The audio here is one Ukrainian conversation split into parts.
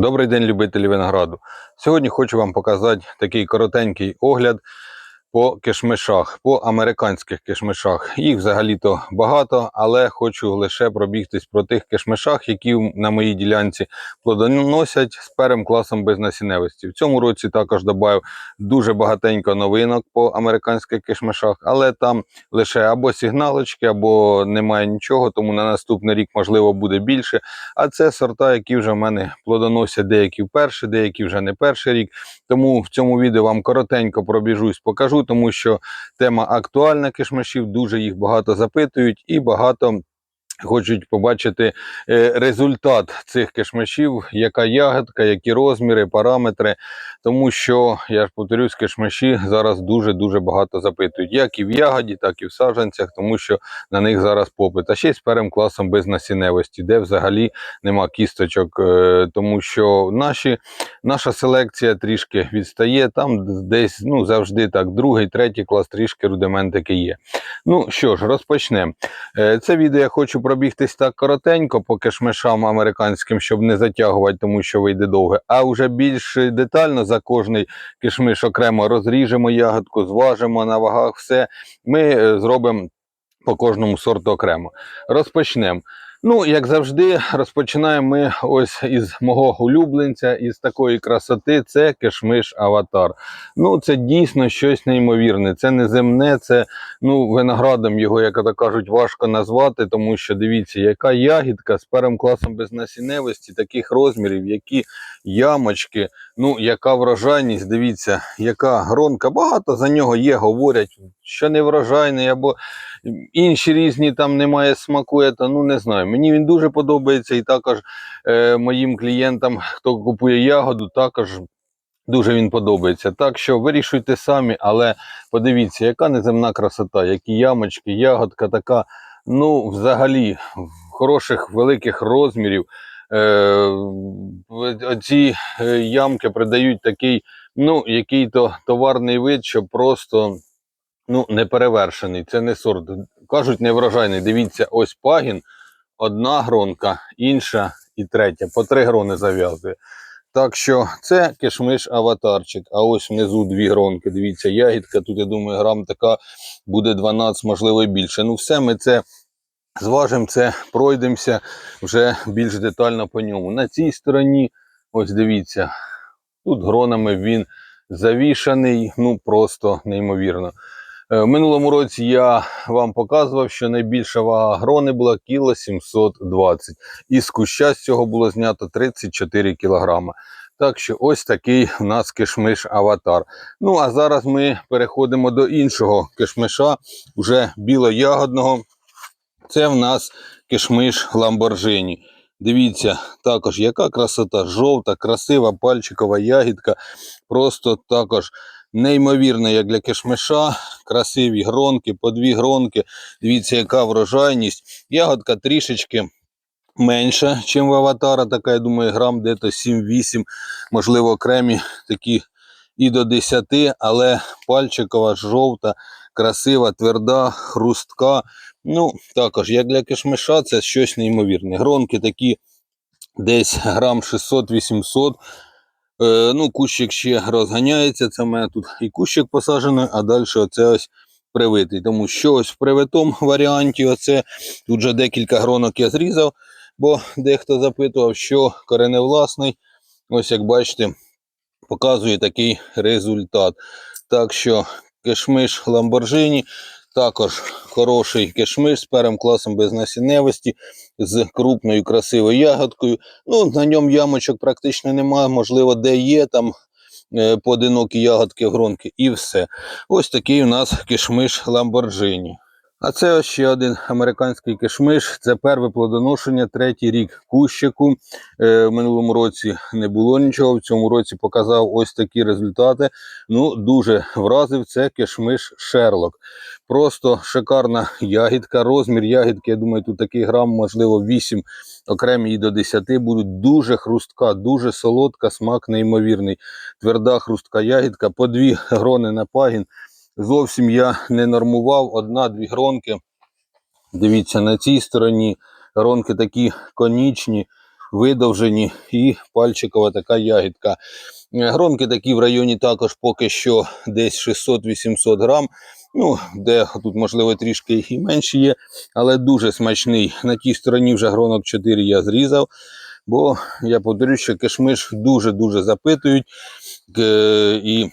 Добрий день, любителі винограду. Сьогодні хочу вам показати такий коротенький огляд по кишмишах, по американських кишмишах. Їх взагалі-то багато, але хочу лише пробігтись про тих кишмишах, які на моїй ділянці плодоносять з першим класом безнасінневості. В цьому році також додав дуже багатенько новинок по американських кишмишах, але там лише або сигналочки, або немає нічого, тому на наступний рік можливо буде більше. А це сорта, які вже в мене плодоносять деякі вперше, деякі вже не перший рік. Тому в цьому відео вам коротенько пробіжусь, покажу, тому що тема актуальна кишмашів, дуже їх багато запитують і багато. Хочуть побачити е, результат цих кишмишів, яка ягодка, які розміри, параметри. Тому що, я ж повторюсь, кишмиші зараз дуже-дуже багато запитують, як і в ягоді, так і в саджанцях, тому що на них зараз попит. А ще й з першим класом безнасінневості, де взагалі нема кісточок, е, тому що наші, наша селекція трішки відстає. Там десь ну, завжди так, другий, третій клас, трішки рудиментики є. Ну що ж, розпочнемо. Е, Це відео я хочу пробігтись так коротенько по кишмишам американським, щоб не затягувати, тому що вийде довге. А вже більш детально за кожний кишмиш окремо розріжемо ягодку, зважимо на вагах, все. Ми е, зробимо по кожному сорту окремо. Розпочнемо. Ну, як завжди, розпочинаємо ми ось із мого улюбленця, із такої красоти. Це кишмиш Аватар. Ну, це дійсно щось неймовірне. Це не земне, це ну, виноградом його, як то кажуть, важко назвати, тому що дивіться, яка ягідка з першим класом безнасінневості, таких розмірів, які ямочки, ну, яка врожайність, дивіться, яка гронка. Багато за нього є, говорять, що не врожайний, або інші різні там немає смаку. Это, ну не знаю. Мені він дуже подобається, і також е, моїм клієнтам, хто купує ягоду, також. Дуже він подобається. Так що вирішуйте самі, але подивіться, яка неземна красота, які ямочки, ягодка така, ну, взагалі, хороших великих розмірів. Е, оці е, ямки придають такий, ну, який-то товарний вид, що просто ну, неперевершений. Це не сорт. Кажуть, неврожайний. Дивіться, ось пагін, одна гронка, інша і третя. По три грони зав'язує. Так що це кишмиш аватарчик. А ось внизу дві гронки. Дивіться, ягідка. Тут, я думаю, грам така буде 12, можливо, більше. Ну, все ми це зважимо, це пройдемося вже більш детально по ньому. На цій стороні, ось дивіться, тут гронами він завішаний, ну просто неймовірно. Е, В минулому році я вам показував, що найбільша вага грони була кіло 720. І з куща з цього було знято 34 кілограма. Так що ось такий у нас кишмиш аватар. Ну а зараз ми переходимо до іншого кишмиша, вже білоягодного. Це в нас кишмиш Ламборджині. Дивіться, також яка красота, жовта, красива пальчикова ягідка. Просто також неймовірна, як для кишмиша. Красиві гронки, по дві гронки. Дивіться, яка врожайність. Ягодка трішечки менша, ніж в аватара. Така, я думаю, грам десь 7-8, можливо, окремі такі і до 10, але пальчикова, жовта, красива, тверда, хрустка. Ну, також, як для кишмиша, це щось неймовірне. Гронки такі десь грам 600-800. Е, ну, кущик ще розганяється. Це в мене тут і кущик посаджений, а далі оце ось привитий. Тому що ось в привитому варіанті, оце тут вже декілька гронок я зрізав, бо дехто запитував, що кореневласний. Ось як бачите, показує такий результат. Так що кишмиш ламборжині. також хороший кишмиш з першим класом безнасінневості, з крупною красивою ягодкою. Ну, на ньому ямочок практично немає, можливо, де є там е, поодинокі ягодки, гронки і все. Ось такий у нас кишмиш Ламборджині. А це ще один американський кишмиш. Це перше плодоношення, третій рік кущику. Е, в минулому році не було нічого. В цьому році показав ось такі результати. Ну, дуже вразив це кишмиш Шерлок. Просто шикарна ягідка. Розмір ягідки, я думаю, тут такий грам, можливо, 8, окремі і до 10 будуть. Дуже хрустка, дуже солодка, смак неймовірний. Тверда хрустка ягідка, по дві грони на пагін. Зовсім я не нормував одна-дві гронки. Дивіться, на цій стороні гронки такі конічні, видовжені і пальчикова така ягідка. Е, Гронки такі в районі також поки що десь 600-800 грам. Ну, де тут, можливо, трішки і менші є, але дуже смачний. На тій стороні вже гронок 4 я зрізав, бо я повторюю, що кишмиш дуже-дуже запитують е, і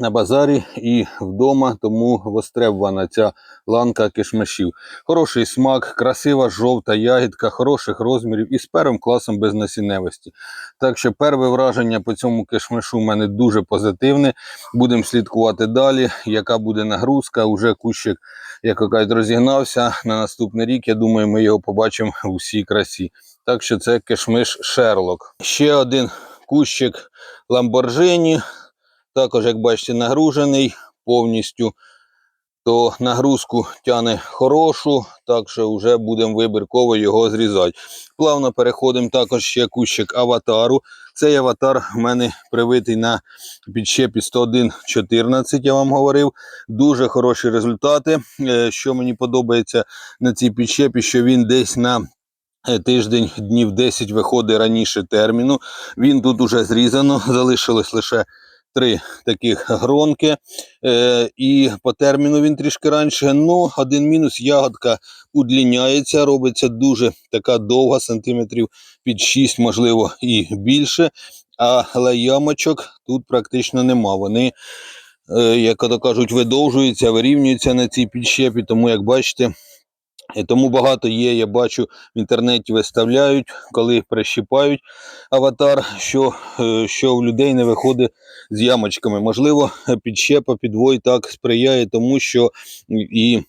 на базарі, і вдома, тому востребована ця ланка кишмишів. Хороший смак, красива жовта ягідка, хороших розмірів і з первим класом безнасінневості. Так що перше враження по цьому кишмишу в мене дуже позитивне. Будемо слідкувати далі, яка буде нагрузка. Уже кущик, як кажуть, розігнався на наступний рік. Я думаю, ми його побачимо у всій красі. Так що це кишмиш Шерлок. Ще один кущик Ламборджині. Також, як бачите, нагружений повністю. То нагрузку тяне хорошу, так що вже будемо вибірково його зрізати. Плавно переходимо також ще кущик аватару. Цей аватар в мене привитий на підщепі 101.14, я вам говорив. Дуже хороші результати. Е, Що мені подобається на цій підщепі, що він десь на е, тиждень, днів 10 виходить раніше терміну. Він тут уже зрізано, залишилось лише три таких гронки. Е, і по терміну він трішки раніше. Ну, один мінус ягодка удліняється, робиться дуже така довга, сантиметрів під 6, можливо, і більше. Але ямочок тут практично нема. Вони, е, як то кажуть, видовжуються, вирівнюються на цій підщепі, тому як бачите. І тому багато є, я бачу в інтернеті виставляють, коли прищіпають аватар, що, е, що в людей не виходить з ямочками. Можливо, підщепа підвой так сприяє тому, що і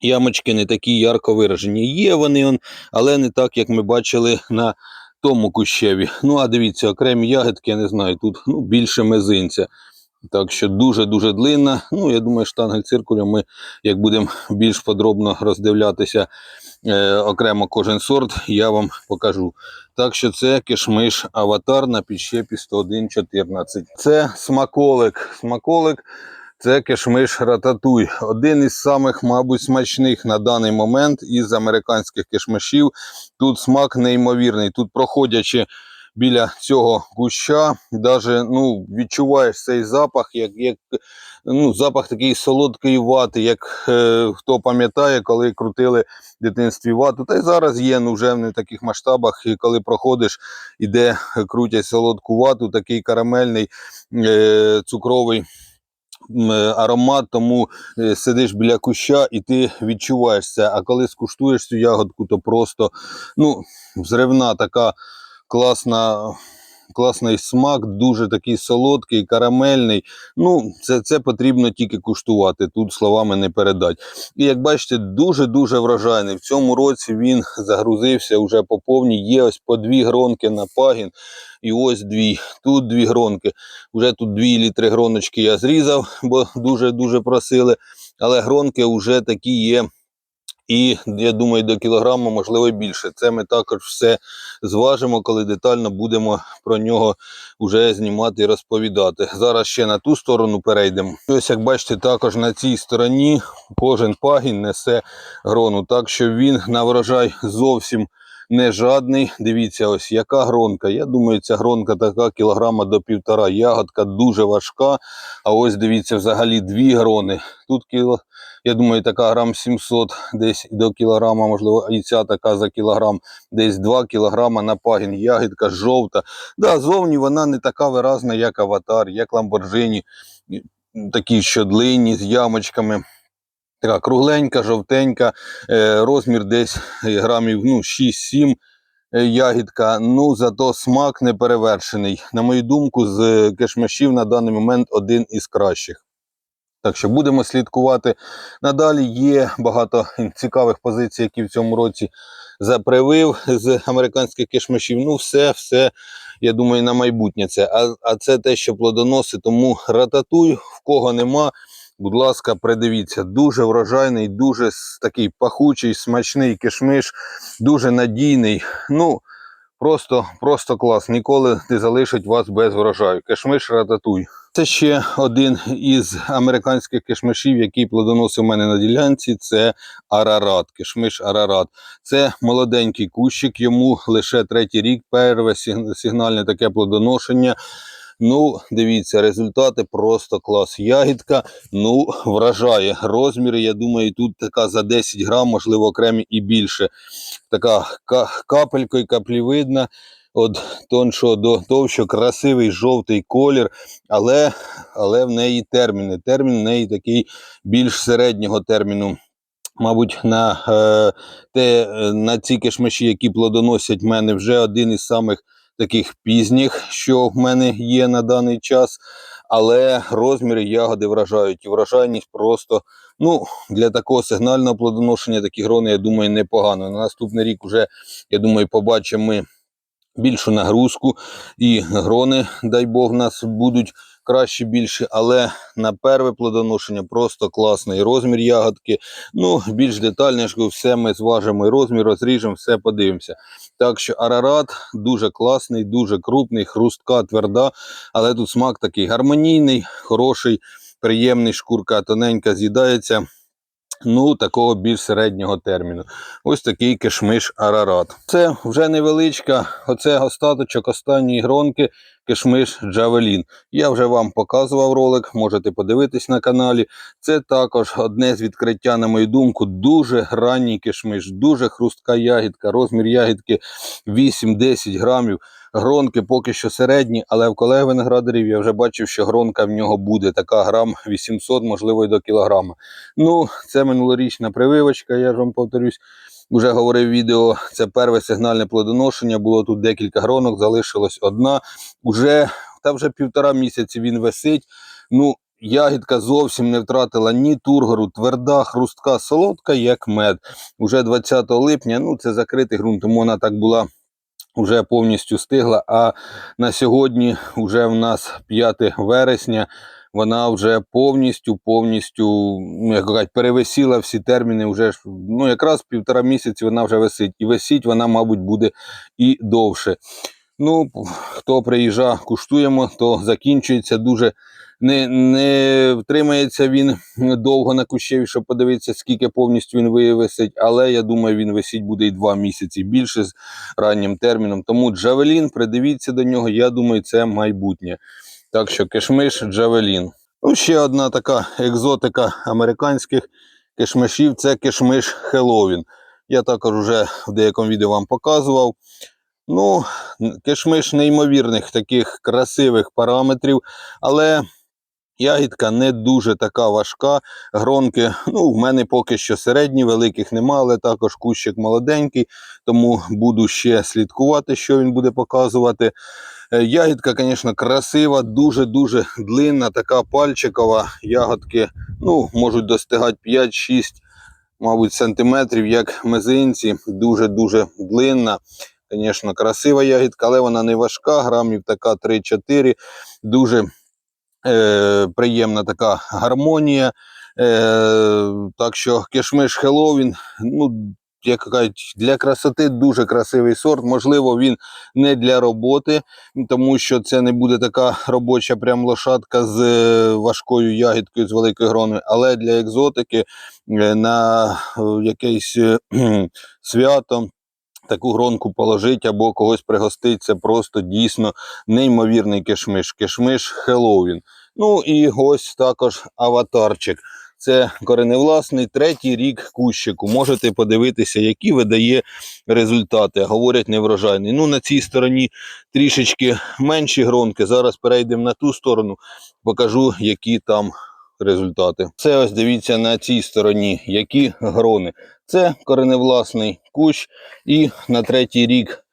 ямочки не такі ярко виражені. Є вони, але не так, як ми бачили на тому кущеві. Ну, а дивіться, окремі ягідки, я не знаю, тут ну, більше мизинця. Так що дуже-дуже длинна. Ну, я думаю, штангель циркулем ми, як будемо більш подробно роздивлятися е, окремо кожен сорт, я вам покажу. Так що це кишмиш аватар на підщепі 101.14. Це смаколик. Смаколик це кишмиш рататуй. Один із самих, мабуть, смачних на даний момент із американських кишмишів. Тут смак неймовірний. Тут проходячи біля цього куща, даже, ну, відчуваєш цей запах, як, як ну, запах такий солодкої вати, як е, хто пам'ятає, коли крутили в дитинстві вату. Та й зараз є, ну вже в таких масштабах, і коли проходиш, іде, крутять солодку вату, такий карамельний, е, цукровий. Аромат, тому е, сидиш біля куща і ти відчуваєш це. А коли скуштуєш цю ягодку, то просто ну, взривна така класна, класний смак, дуже такий солодкий, карамельний. Ну, це, це потрібно тільки куштувати. Тут словами не передати. І як бачите, дуже-дуже врожайний. В цьому році він загрузився вже по повній. Є ось по дві гронки на пагін. І ось дві. Тут дві гронки. Вже тут дві чи три гроночки я зрізав, бо дуже-дуже просили. Але гронки вже такі є. І я думаю, до кілограма, можливо, більше. Це ми також все зважимо, коли детально будемо про нього вже знімати і розповідати. Зараз ще на ту сторону перейдемо. Ось, як бачите, також на цій стороні кожен пагін несе грону, так що він на врожай зовсім не жадний. Дивіться, ось яка гронка. Я думаю, ця гронка така кілограма до півтора. Ягодка дуже важка. А ось дивіться, взагалі дві грони. Тут кіло. Я думаю, така грам 700 десь до кілограма, можливо, і ця така за кілограм, десь 2 кілограма на пагін. Ягідка жовта. Да, зовні вона не така виразна, як аватар, як ламборджині, такі що длинні з ямочками. Така кругленька, жовтенька, е, розмір десь е, грамів ну, 6-7 е, ягідка. Ну, зато смак не перевершений. На мою думку, з е, на даний момент один із кращих. Так що будемо слідкувати. Надалі є багато цікавих позицій, які в цьому році запривив з американських кишмишів. Ну, все, все, я думаю, на майбутнє це. А, а це те, що плодоносить, тому рататуй, в кого нема. Будь ласка, придивіться, дуже врожайний, дуже такий пахучий, смачний кишмиш, дуже надійний. Ну, Просто, просто клас. Ніколи не залишить вас без врожаю. Кишмиш рататуй. Це ще один із американських кишмишів, який плодоносив у мене на ділянці. Це арарат, кишмиш арарат. Це молоденький кущик, йому лише третій рік, перве сигнальне таке плодоношення. Ну, дивіться, результати просто клас. Ягідка, ну, вражає. Розміри, я думаю, тут така за 10 грам, можливо, окремі і більше. Така ка- капелькою, каплівидна, від тоншого до товщого, красивий жовтий колір, але, але в неї терміни. Термін в неї такий більш середнього терміну. Мабуть, на, е, те, е, на ці кишмиші, які плодоносять в мене, вже один із самих таких пізніх, що в мене є на даний час. Але розміри ягоди вражають. І вражайність просто ну, для такого сигнального плодоношення такі грони, я думаю, непогано. На наступний рік вже, я думаю, побачимо ми більшу нагрузку, і грони, дай Бог, нас будуть краще більше, але на перше плодоношення просто класний розмір ягодки. Ну, більш детальніше все ми зважимо і розмір, розріжемо, все подивимося. Так що арарат дуже класний, дуже крупний, хрустка, тверда, але тут смак такий гармонійний, хороший, приємний, шкурка тоненька з'їдається. Ну, такого більш середнього терміну. Ось такий кишмиш арарат. Це вже невеличка, оце остаточок останньої гронки, кишмиш Джавелін. Я вже вам показував ролик, можете подивитись на каналі. Це також одне з відкриття, на мою думку, дуже ранній кишмиш, дуже хрустка ягідка, розмір ягідки 8-10 грамів. Гронки поки що середні, але в колег виноградарів я вже бачив, що гронка в нього буде така грам 800, можливо, і до кілограма. Ну, це минулорічна прививочка, я ж вам повторюсь. Уже говорив відео, це перше сигнальне плодоношення. Було тут декілька гронок, залишилась одна. Уже та вже півтора місяці він висить. Ну, ягідка зовсім не втратила ні тургору, тверда, хрустка, солодка, як мед. Уже 20 липня, ну це закритий ґрунт, тому вона так була. Вже повністю стигла. А на сьогодні, вже в нас 5 вересня, вона вже повністю, повністю, ну, як кажуть, перевисіла всі терміни. Вже ну, якраз півтора місяці вона вже висить. І висіть вона, мабуть, буде і довше. Ну, хто приїжджає, куштуємо, то закінчується дуже. Не, не втримається він довго на кущеві, щоб подивитися, скільки повністю він висить. Але я думаю, він висіть буде і два місяці більше з раннім терміном. Тому Джавелін, придивіться до нього, я думаю, це майбутнє. Так що кишмиш Джавелін. Ну, ще одна така екзотика американських кишмишів це кишмиш Хеллоуін. Я також вже в деякому відео вам показував. Ну, кишмиш неймовірних таких красивих параметрів, але ягідка не дуже така важка. Гронки, ну, в мене поки що середні, великих нема, але також кущик молоденький, тому буду ще слідкувати, що він буде показувати. Е, Ягідка, звісно, красива, дуже-дуже длинна, така пальчикова. Ягодки ну, можуть достигати 5-6, мабуть, сантиметрів, як мизинці. Дуже-дуже длинна. Звісно, красива ягідка, але вона не важка, грамів така 3-4. Дуже е, приємна така гармонія. Е, так що кишмиш Хеллоуін, ну, як кажуть, для красоти дуже красивий сорт. Можливо, він не для роботи, тому що це не буде така робоча прям лошадка з е, важкою ягідкою, з великою гроною, але для екзотики е, на е, якесь свято. Таку гронку положить або когось пригостить, це просто дійсно неймовірний кишмиш. Кишмиш Хеллоуін. Ну і ось також аватарчик. Це кореневласний третій рік кущику. Можете подивитися, які видає результати. Говорять неврожайний. Ну, на цій стороні трішечки менші гронки. Зараз перейдемо на ту сторону, покажу, які там результати. Це ось дивіться на цій стороні, які грони. Це кореневласний кущ, і на третій рік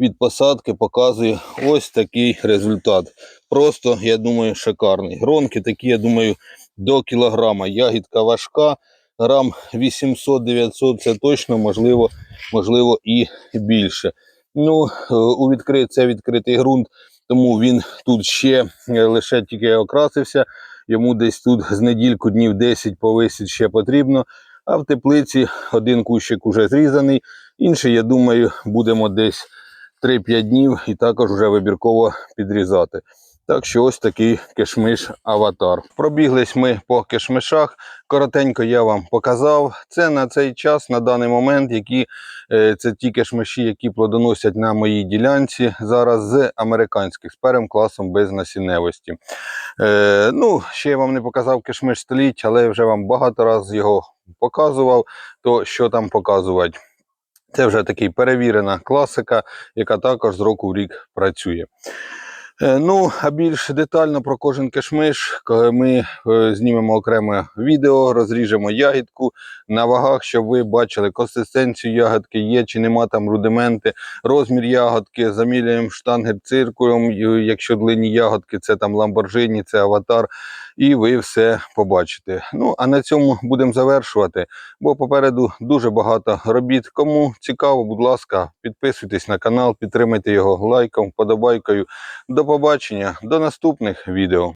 від посадки показує ось такий результат. Просто, я думаю, шикарний. Гронки такі, я думаю, до кілограма. Ягідка важка, грам 800-900 це точно, можливо, можливо і більше. Ну, е, у відкрит, це відкритий ґрунт, тому він тут ще е, лише тільки окрасився. Йому десь тут з недільку днів 10 повисить ще потрібно. А в теплиці один кущик уже зрізаний, інший, я думаю, будемо десь 3-5 днів і також вже вибірково підрізати. Так що ось такий кишмиш аватар. Пробіглись ми по кишмишах. Коротенько я вам показав. Це на цей час, на даний момент, які е, це ті кишмиші, які плодоносять на моїй ділянці зараз з американських з першим класом без насінневості. Е, ну, ще я вам не показав кишмиш століть, але вже вам багато разів його показував. То що там показувати? Це вже такий перевірена класика, яка також з року в рік працює. Е, Ну, а більш детально про кожен кешмиш ми е, знімемо окреме відео, розріжемо ягідку на вагах, щоб ви бачили консистенцію ягодки, є чи нема там рудименти, розмір ягодки, заміряємо штангер циркулем, якщо длинні ягодки, це там ламборжині, це аватар, і ви все побачите. Ну, а на цьому будемо завершувати, бо попереду дуже багато робіт. Кому цікаво, будь ласка, підписуйтесь на канал, підтримайте його лайком, подобайкою. До побачення, до наступних відео.